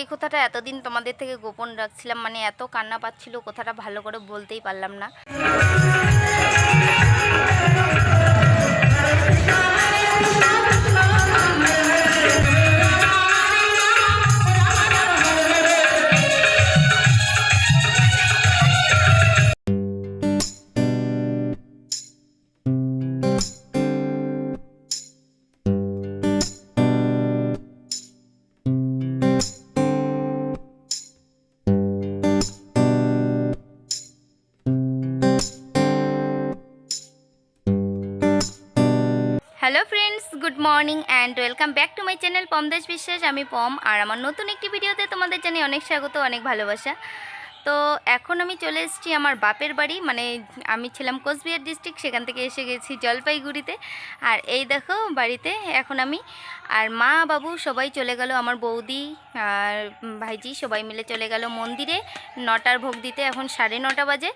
এই কথাটা এতদিন তোমাদের থেকে গোপন রাখছিলাম মানে এত কান্না পাচ্ছিল, কথাটা ভালো করে বলতেই পারলাম না। Hello friends good morning and welcome back to my channel Pom Das Biswas আমি পম, আর আমার নতুন একটি ভিডিওতে তোমাদের জানি অনেক স্বাগত, অনেক ভালোবাসা। তো এখন আমি চলে এসেছি আমার বাপের বাড়ি মানে আমি ছিলাম কোচবিহার ডিস্ট্রিক্ট সেখান থেকে এসে গেছি জলপাইগুড়িতে। আর এই দেখো বাড়িতে এখন আমি, আর মা বাবু সবাই চলে গেল, আমার বৌদি আর ভাইজি সবাই মিলে চলে গেল মন্দিরে, নটার ভোগ দিতে, এখন সাড়ে নটা বাজে।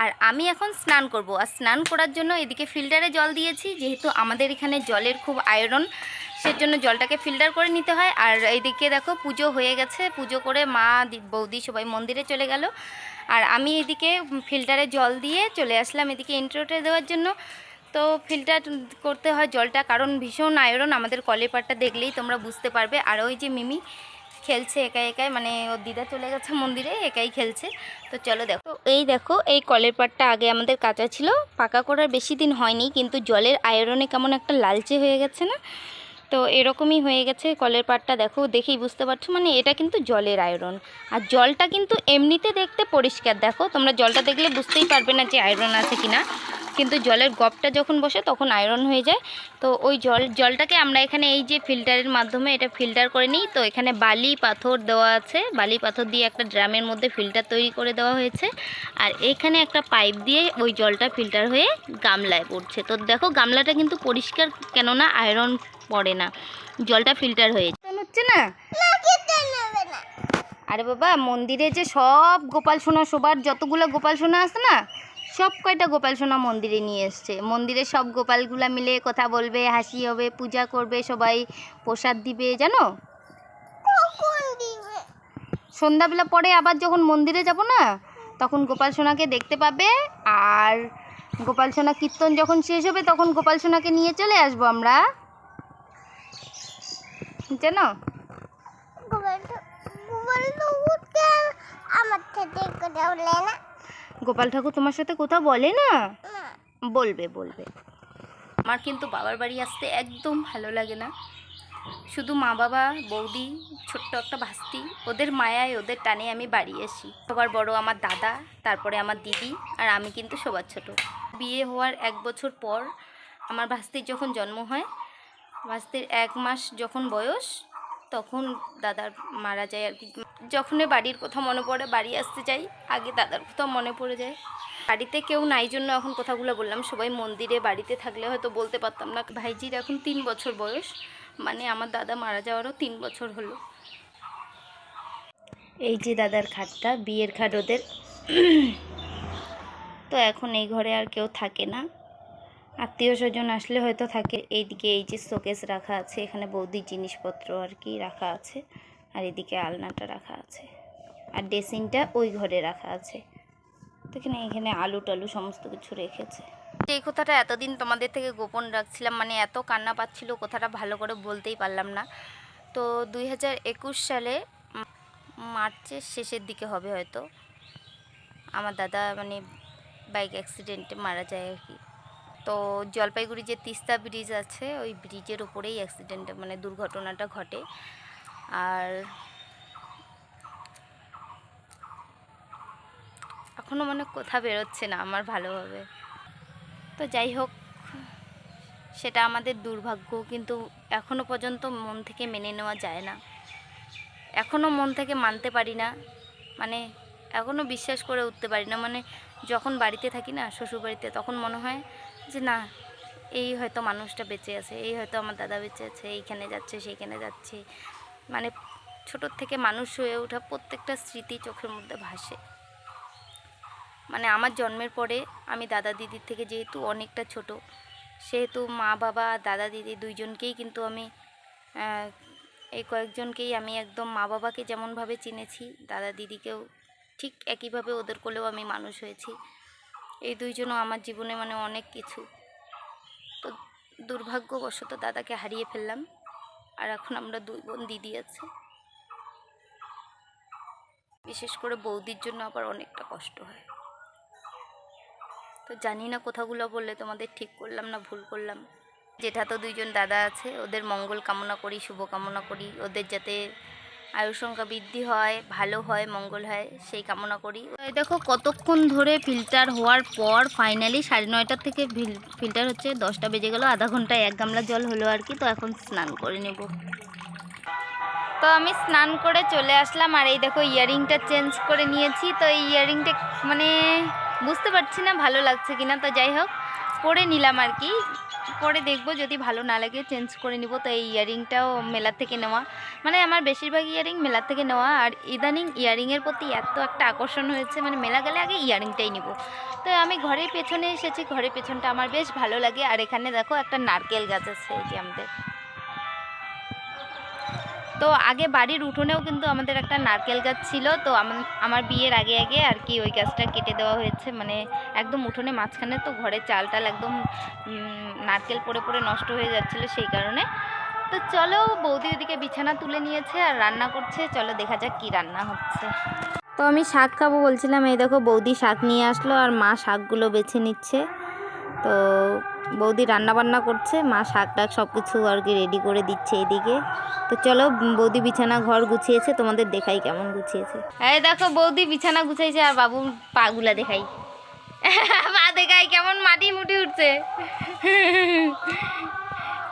আর আমি এখন স্নান করব, আর স্নান করার জন্য এদিকে ফিল্টারে জল দিয়েছি, যেহেতু আমাদের এখানে জলের খুব আয়রন সেজন্য জলটাকে ফিল্টার করে নিতে হয়। আর এইদিকে দেখো, পুজো হয়ে গেছে। পুজো করে মা বৌদি সবাই মন্দিরে চলে গেল। আর আমি এদিকে ফিল্টারে জল দিয়ে চলে আসলাম এদিকে ইন্ট্রোটা দেওয়ার জন্য। তো ফিল্টার করতে হয় জলটা, কারণ ভীষণ আয়রন আমাদের কলের পাড়টা দেখলেই তোমরা বুঝতে পারবে। আর ওই যে মিমি খেলছে একাই একাই মানে ওর দিদা চলে গেছে মন্দিরে, একাই খেলছে। তো চলো দেখো। এই দেখো, এই কলের পাড়টা আগে আমাদের কাঁচা ছিল। পাকা করার বেশি দিন হয়নি, কিন্তু জলের আয়রনে কেমন একটা লালচে হয়ে গেছে না? তো এরকমই হয়ে গেছে কলের পাটটা দেখো, দেখেই বুঝতে পারছ। মানে এটা কিন্তু জলের আয়রন। আর জলটা কিন্তু এমনিতে দেখতে পরিষ্কার, দেখো, তোমরা জলটা দেখলে বুঝতেই পারবে না যে আয়রন আছে কিনা। কিন্তু জলের গপটা যখন বসে তখন আয়রন হয়ে যায়। তো ওই জল জলটাকে আমরা এখানে এই যে ফিল্টারের মাধ্যমে এটা ফিল্টার করে নিই। তো এখানে বালি পাথর দেওয়া আছে। বালি পাথর দিয়ে একটা ড্রামের মধ্যে ফিল্টার তৈরি করে দেওয়া হয়েছে। আর এখানে একটা পাইপ দিয়ে ওই জলটা ফিল্টার হয়ে গামলায় পড়ছে। তো দেখো গামলাটা কিন্তু পরিষ্কার কেননা আয়রন পড়ে না। জলটা ফিল্টার হয়ে হচ্ছে না? আরে বাবা মন্দিরে যে সব গোপাল সোনা সবার যতগুলো গোপাল সোনা আছে না সব কয়টা গোপাল সোনা মন্দিরে নিয়ে এসছে। মন্দিরে সব গোপালগুলা মিলে কথা বলবে হাসি হবে পূজা করবে সবাই প্রসাদ দিবে জানো? সন্ধ্যাবেলা পরে আবার যখন মন্দিরে যাব না তখন গোপাল সোনাকে দেখতে পাবে। আর গোপাল সোনা কীর্তন যখন শেষ হবে তখন গোপাল সোনাকে নিয়ে চলে আসব আমরা। জানো? আমার থেকে না। গোপাল ঠাকুর তোমার সাথে কোথাও বলে না? বলবে বলবে। আমার কিন্তু বাবার বাড়ি আসতে একদম ভালো লাগে না। শুধু মা বাবা, বৌদি, ছোট্ট একটা ভাস্তি, ওদের মায়ায়, ওদের টানে আমি বাড়ি আসি। সবার বড় আমার দাদা, তারপরে আমার দিদি, আর আমি কিন্তু সবার ছোট। বিয়ে হওয়ার এক বছর পর আমার ভাস্তির যখন জন্ম হয়, ভাস্তির এক মাস যখন বয়স তখন দাদার মারা যায় আর কি। যখনই বাড়ির কথা মনে পড়ে, বাড়ি আসতে চাই আগে দাদার কথা মনে পড়ে যায়। বাড়িতে কেউ নাই জন্য এখন কথাগুলো বললাম, সবাই মন্দিরে, বাড়িতে থাকলে হয়তো বলতে পারতাম না। ভাইজির এখন তিন বছর বয়স মানে আমার দাদা মারা যাওয়ারও তিন বছর হলো। এই যে দাদার খাটটা, বিয়ের খাট ওদের। তো এখন এই ঘরে আর কেউ থাকে না। আত্মীয় স্বজন আসলে হয়তো থাকে, এইদিকে এই যে শোকেস রাখা আছে, এখানে বৌদির জিনিসপত্র আর কি রাখা আছে, আর এদিকে আলনাটা রাখা আছে, আর ড্রেসিংটা ওই ঘরে রাখা আছে। এখানে এখানে আলু টালু সমস্ত কিছু রেখেছে। এই কথাটা এতদিন তোমাদের থেকে গোপন রাখছিলাম মানে এত কান্না পাচ্ছিল, কথাটা ভালো করে বলতেই পারলাম না। তো দুই হাজার একুশ সালে মার্চের শেষের দিকে হবে হয়তো। আমার দাদা মানে বাইক অ্যাক্সিডেন্টে মারা যায় আর কি। তো জলপাইগুড়ি যে তিস্তা ব্রিজ আছে, ওই ব্রিজের উপরেই অ্যাক্সিডেন্ট মানে দুর্ঘটনাটা ঘটে। আর এখনও মানে কোথা বেরোচ্ছে না, আমার ভালোভাবে তো যাই হোক, সেটা আমাদের দুর্ভাগ্য, কিন্তু এখনও পর্যন্ত মন থেকে মেনে নেওয়া যায় না। এখনও মন থেকে মানতে পারি না মানে এখনও বিশ্বাস করে উঠতে পারি না। মানে যখন বাড়িতে থাকি না, শ্বশুরবাড়িতে, তখন মনে হয় যে না, এই হয়তো মানুষটা বেঁচে আছে, এই হয়তো আমার দাদা বেঁচে আছে, এইখানে যাচ্ছে, সেইখানে যাচ্ছে। মানে ছোটোর থেকে মানুষ হয়ে ওঠা প্রত্যেকটা স্মৃতি চোখের মধ্যে ভাসে। মানে আমার জন্মের পরে আমি দাদা দিদির থেকে যেহেতু অনেকটা ছোট, সেহেতু মা, বাবা, দাদা, দিদি দুইজনকেই কিন্তু আমি এই কয়েকজনকেই আমি একদম মা, বাবাকে যেমনভাবে চিনেছি, দাদা, দিদিকেও ঠিক একইভাবে ওদের কোলেও আমি মানুষ হয়েছি। এই দুইজনও আমার জীবনে মানে অনেক কিছু। তো দুর্ভাগ্যবশত দাদাকে হারিয়ে ফেললাম। আর এখন আমরা দুই বোন দিদি আছে। বিশেষ করে বৌদির জন্য আবার অনেকটা কষ্ট হয়। তো জানি না কোথাগুলো বললে তোমাদের ঠিক করলাম না ভুল করলাম। যেটা তো দুইজন দাদা আছে, ওদের মঙ্গল কামনা করি, শুভ কামনা করি। ওদের যাতে আয়ু সংখ্যা বৃদ্ধি হয়, ভালো হয়, মঙ্গল হয়, সেই কামনা করি। দেখো কতক্ষণ ধরে ফিল্টার হওয়ার পর ফাইনালি সাড়ে নয়টার থেকে ফিল্টার হচ্ছে দশটা বেজে গেল, আধা ঘন্টায় এক গামলা জল হলো আর কি, তো এখন স্নান করে নেব। তো আমি স্নান করে চলে আসলাম, আর এই দেখো ইয়ারিংটা চেঞ্জ করে নিয়েছি, তো এই ইয়ারিংটা মানে বুঝতে পারছি না ভালো লাগছে কিনা, তো যাই হোক পরে নিলাম আর কি। পরে দেখব, যদি ভালো না লাগে চেঞ্জ করে নিব। তো এই ইয়ারিংটাও মেলার থেকে নেওয়া। মানে আমার বেশিরভাগ ইয়ারিং মেলার থেকে নেওয়া। আর ইদানিং ইয়ারিংয়ের প্রতি এত একটা আকর্ষণ হয়েছে মানে মেলা গেলে আগে ইয়ারিংটাই নিব। তো আমি ঘরের পেছনে এসেছি, ঘরের পেছনটা আমার বেশ ভালো লাগে। আর এখানে দেখো একটা নারকেল গাছ আছে, এই যে আমাদের। তো আগে বাড়ির উঠোনেও কিন্তু আমাদের একটা নারকেল গাছ ছিল, তো আম- আমার বিয়ের আগে আগে আর কি ওই গাছটা কেটে দেওয়া হয়েছে মানে একদম উঠোনে মাঝখানে তো ঘরের চাল টাল একদম নারকেল পড়ে পড়ে নষ্ট হয়ে যাচ্ছিল সেই কারণে। তো চলো বৌদি ওদিকে বিছানা তুলে নিয়েছে আর রান্না করছে, চলো দেখা যাক কি রান্না হচ্ছে। তো আমি শাক খাব বলছিলাম, এই দেখো বৌদি শাক নিয়ে আসলো আর মা শাকগুলো বেছে নিচ্ছে। তো বৌদি রান্না বান্না করছে, মা শাক টাক সব কিছু আর কি রেডি করে দিচ্ছে এদিকে। তো চলো বৌদি বিছানা ঘর গুছিয়েছে, তোমাদের দেখাই কেমন গুছিয়েছে। হ্যাঁ দেখো, বৌদি বিছানা গুছাইছে আর বাবু পাগুলা দেখাই। মা দেখাই কেমন মাটি মুটি উঠছে।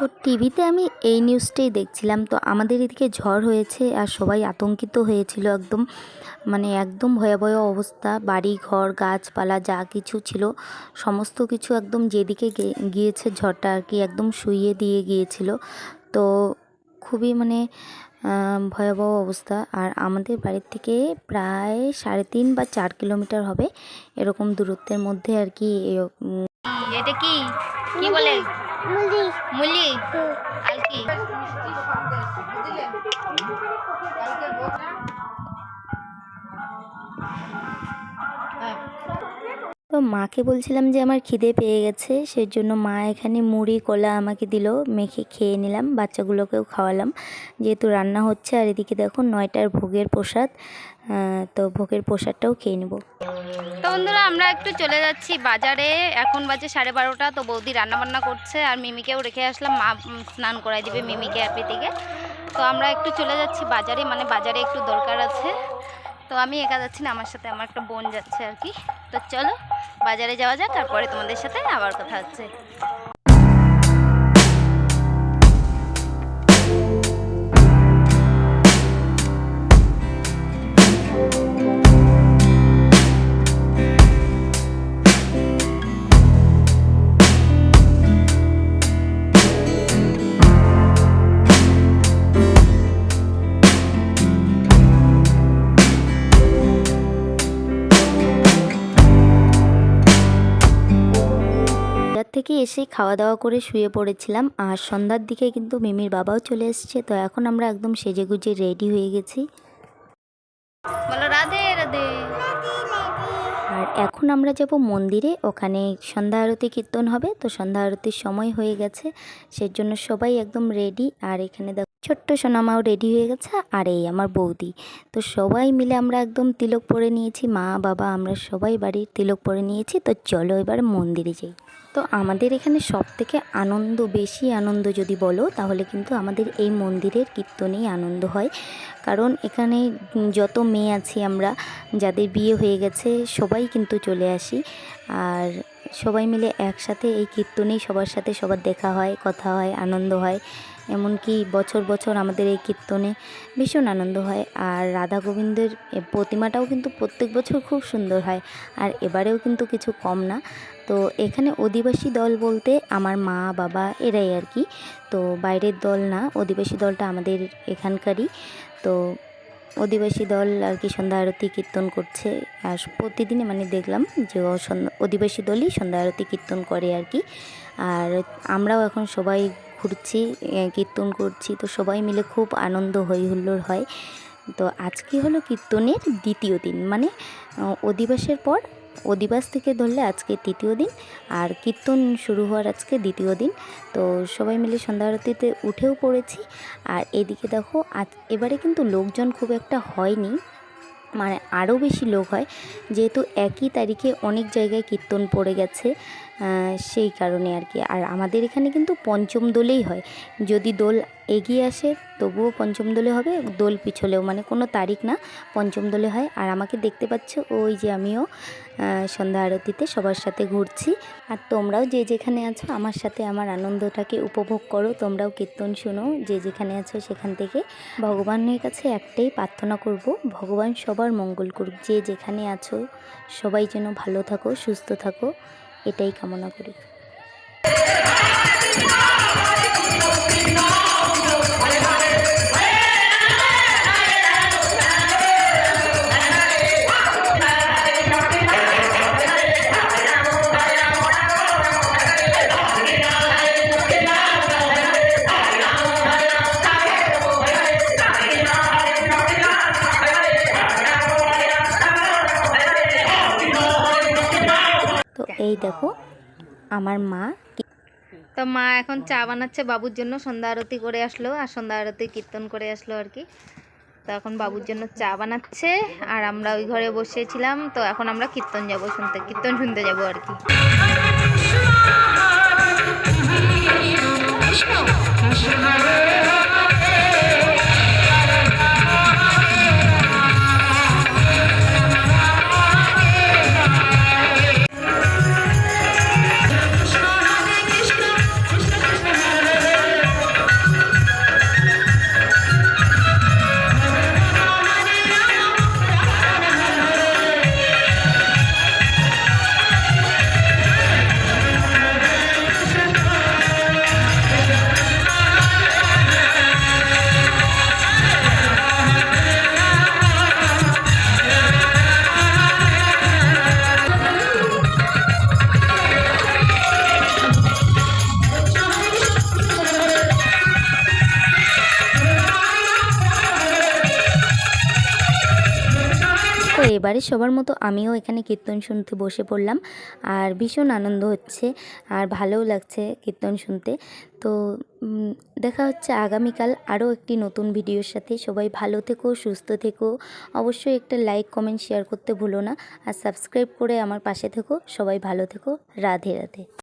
তো টিভিতে আমি এই নিউজটাই দেখছিলাম। তো আমাদের এদিকে ঝড় হয়েছে আর সবাই আতঙ্কিত হয়েছিল একদম। মানে একদম ভয়াবহ অবস্থা। বাড়ি ঘর গাছপালা যা কিছু ছিল সমস্ত কিছু একদম যেদিকে গে- গিয়েছে ঝড়টা আর কি একদম শুইয়ে দিয়ে গিয়েছিল। তো খুবই মানে ভয়াবহ অবস্থা। আর আমাদের বাড়ির থেকে প্রায় সাড়ে তিন বা চার কিলোমিটার হবে এরকম দূরত্বের মধ্যে আর কি এটা কি? কি বলে? মুলি। মুলি? তো মাকে বলছিলাম যে আমার খিদে পেয়ে গেছে সেই জন্য মা এখানে মুড়ি কলা আমাকে দিল মেখে খেয়ে নিলাম বাচ্চাগুলোকেও খাওয়ালাম। যেহেতু রান্না হচ্ছে আর এদিকে দেখো নয়টার ভোগের প্রসাদ। তো ভোগের প্রসাদটাও খেয়ে নেব। তো বন্ধুরা, আমরা একটু চলে যাচ্ছি বাজারে। এখন বাজে সাড়ে বারোটা, তো বৌদি রান্না বান্না করছে আর মিমিকেও রেখে আসলাম। মা স্নান করাই দিবে মিমিকে অ্যাপে থেকে। তো আমরা একটু চলে যাচ্ছি বাজারে মানে বাজারে একটু দরকার আছে। তো আমি একা যাচ্ছি না, আমার সাথে আমার একটা বোন যাচ্ছে আর কি। তো চলো, বাজারে যাওয়া যাক, তারপরে তোমাদের সাথে আবার কথা হচ্ছে। থেকে এসে খাওয়া দাওয়া করে শুয়ে পড়েছিলাম। আর সন্ধ্যার দিকে কিন্তু মিমির বাবাও চলে এসেছে। তো এখন আমরা একদম সেজে গুজে রেডি হয়ে গেছি। বলো রাধে রাধে। আর এখন আমরা যাব মন্দিরে। ওখানে সন্ধ্যা আরতি কীর্তন হবে। তো সন্ধ্যা আরতির সময় হয়ে গেছে। সেই জন্য সবাই একদম রেডি আর এখানে দেখো ছোট্ট সোনামাও রেডি হয়ে গেছে। আর এই আমার বৌদি। তো সবাই মিলে আমরা একদম তিলক পরে নিয়েছি। মা বাবা আমরা সবাই বাড়ির তিলক পরে নিয়েছি। তো চলো এবার মন্দিরে যাই। তো আমাদের এখানে সব থেকে আনন্দ, বেশি আনন্দ যদি বলো, তাহলে কিন্তু আমাদের এই মন্দিরের কীর্তনেই আনন্দ হয়। কারণ এখানে যত মেয়ে আছি আমরা, যাদের বিয়ে হয়ে গেছে, সবাই কিন্তু চলে আসি। আর সবাই মিলে একসাথে এই কীর্তনেই সবার সাথে সবার দেখা হয়, কথা হয়, আনন্দ হয়। এমনকি বছর বছর আমাদের এই কীর্তনে ভীষণ আনন্দ হয়। আর রাধা গোবিন্দের প্রতিমাটাও কিন্তু প্রত্যেক বছর খুব সুন্দর হয়। আর এবারেও কিন্তু কিছু কম না। তো এখানে অধিবাসী দল বলতে আমার মা, বাবা এরাই আর কি। তো বাইরের দল না, অধিবাসী দলটা আমাদের এখানকারই। তো অধিবাসী দল আর কি সন্ধ্যা আরতি কীর্তন করছে। আর প্রতিদিনই মানে দেখলাম যে অধিবাসী দলই সন্ধ্যা আরতি কীর্তন করে আর কি। আর আমরাও এখন সবাই ঘুরছি কীর্তন করছি। তো সবাই মিলে খুব আনন্দ হই, হুল্লোড় হয়। তো আজকে হলো কীর্তনের দ্বিতীয় দিন। মানে অধিবাসের পর অধিবাস থেকে ধরলে আজকে তৃতীয় দিন আর কীর্তন শুরু হওয়ার আজকে দ্বিতীয় দিন। তো সবাই মিলে সন্ধ্যা আরতিতে উঠেও পড়েছি। আর এদিকে দেখো, আজ এবারে কিন্তু লোকজন খুব একটা হয়নি মানে আরও বেশি লোক হয়। যেহেতু একই তারিখে অনেক জায়গায় কীর্তন পড়ে গেছে। সেই কারণে আর কি। আর আমাদের এখানে কিন্তু পঞ্চম দোলেই হয়। যদি দোল এগিয়ে আসে, তবুও পঞ্চম দোলে হবে। দোল পিছলেও মানে কোনো তারিখ না, পঞ্চম দোলে হয়। আর আমাকে দেখতে পাচ্ছ, ওই যে আমিও সন্ধ্যা আরতিতে সবার সাথে ঘুরছি। আর তোমরাও যে যেখানে আছো, আমার সাথে আমার আনন্দটাকে উপভোগ করো। তোমরাও কীর্তন শোনো, যে যেখানে আছো সেখান থেকে। ভগবানের কাছে একটাই প্রার্থনা করব, ভগবান সবার মঙ্গল করুক। যে যেখানে আছো, সবাই যেন ভালো থাকো, সুস্থ থাকো। এটাই কামনা করি। এই দেখো আমার মা তো মা এখন চা বানাচ্ছে বাবুর জন্য সন্ধ্যা আরতি করে আসলো আর সন্ধ্যা আরতি কীর্তন করে আসলো আর কি। তো এখন বাবুর জন্য চা বানাচ্ছে আর আমরা ওই ঘরে বসেছিলাম তো এখন আমরা কীর্তন যাব শুনতে কীর্তন শুনতে যাব আর কি। এবারে সবার মতো আমিও এখানে কীর্তন শুনতে বসে পড়লাম আর ভীষণ আনন্দ হচ্ছে আর ভালোও লাগছে কীর্তন শুনতে। তো দেখা হচ্ছে আগামীকাল আরও একটি নতুন ভিডিওর সাথে। সবাই ভালো থেকো, সুস্থ থেকো। অবশ্যই একটা লাইক, কমেন্ট, শেয়ার করতে ভুলো না। আর সাবস্ক্রাইব করে আমার পাশে থেকো। সবাই ভালো থেকো। রাধে রাধে।